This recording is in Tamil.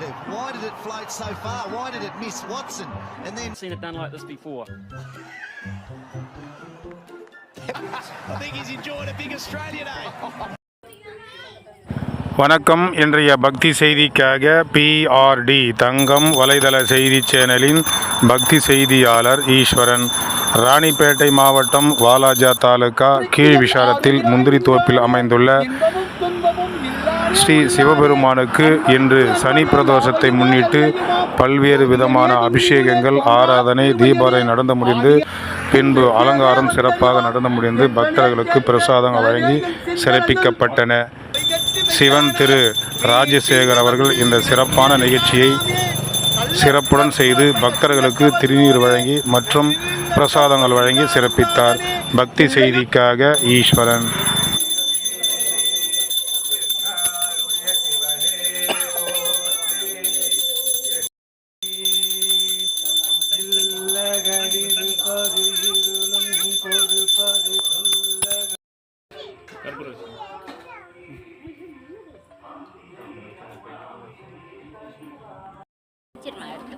negative. Why did it float so far? Why did it miss Watson? And then seen it done like this before. I think he's enjoyed a big Australia day. வணக்கம் இன்றைய பக்தி செய்திக்காக பிஆர்டி தங்கம் வலைதள செய்தி சேனலின் பக்தி செய்தியாளர் ஈஸ்வரன் ராணிப்பேட்டை மாவட்டம் வாலாஜா தாலுகா கீழ் விஷாரத்தில் முந்திரி தோப்பில் அமைந்துள்ள ஸ்ரீ சிவபெருமானுக்கு இன்று சனி பிரதோஷத்தை முன்னிட்டு பல்வேறு விதமான அபிஷேகங்கள் ஆராதனை தீபாவளி நடந்து முடிந்து பின்பு அலங்காரம் சிறப்பாக நடந்து முடிந்து பக்தர்களுக்கு பிரசாதங்கள் வழங்கி சிறப்பிக்கப்பட்டன சிவன் திரு ராஜசேகர் அவர்கள் இந்த சிறப்பான நிகழ்ச்சியை சிறப்புடன் செய்து பக்தர்களுக்கு திருநீர் வழங்கி மற்றும் பிரசாதங்கள் வழங்கி சிறப்பித்தார். பக்தி செய்திக்காக ஈஸ்வரன். சரிம்மா எடுத்து